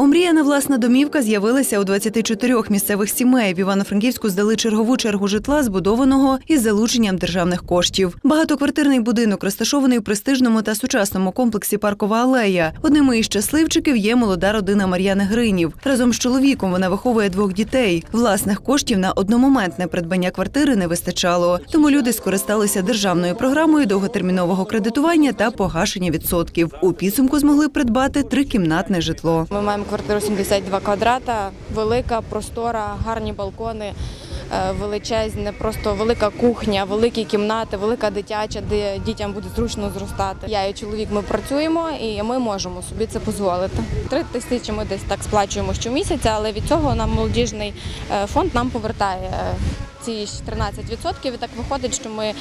Омріяна власна домівка з'явилася у 24 місцевих сімей. В Івано-Франківську здали чергову чергу житла, збудованого із залученням державних коштів. Багатоквартирний будинок розташований у престижному та сучасному комплексі Паркова алея. Одним із щасливчиків є молода родина Мар'яни Гринів. Разом з чоловіком вона виховує двох дітей. Власних коштів на одномоментне придбання квартири не вистачало. Тому люди скористалися державною програмою довготермінового кредитування та погашення відсотків. У підсумку змогли придбати трикімнатне житло. Ми маємо квартиру 72 квадрата, велика, простора, гарні балкони, е, величезне, просто велика кухня, великі кімнати, велика дитяча, де дітям буде зручно зростати. Я і чоловік ми працюємо і ми можемо собі це дозволити. Три тисячі ми десь так сплачуємо щомісяця, але від цього нам молодіжний е, фонд нам повертає. е, Ці 13% і так виходить, що ми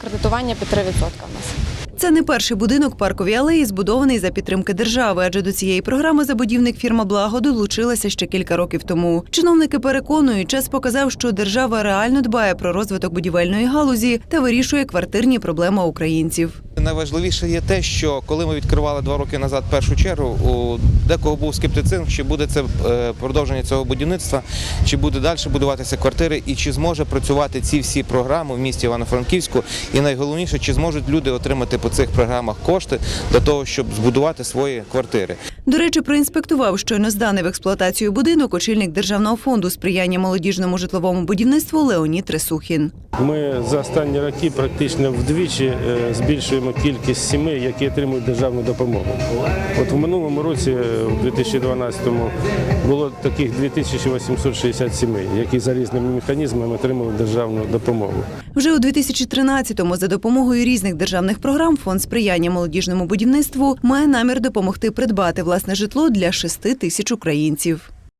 кредитування під 3% в нас. Це не перший будинок парковій алеї, збудований за підтримки держави, адже до цієї програми забудівник фірма Благо долучилася ще кілька років тому. Чиновники переконують, час показав, що держава реально дбає про розвиток будівельної галузі та вирішує квартирні проблеми українців. Найважливіше є те, що коли ми відкривали два роки назад першу чергу, у декого був скептицизм, чи буде це е, продовження цього будівництва, чи буде далі будуватися квартири, і чи зможе працювати ці всі програми в місті Івано-Франківську. І найголовніше, чи зможуть люди отримати по цих програмах кошти для того, щоб збудувати свої квартири. До речі, проінспектував щойно зданий в експлуатацію будинок очільник державного фонду сприяння молодіжному житловому будівництву Леонід Тресухін. Ми за останні роки практично вдвічі е, збільшуємо кількість сімей, які отримують державну допомогу. От в минулому році, у 2012-му, було таких 2860 сімей, які за різними механізмами отримали державну допомогу. Вже у 2013-му за допомогою різних державних програм фонд сприяння молодіжному будівництву має намір допомогти придбати власне житло для 6 тисяч українців.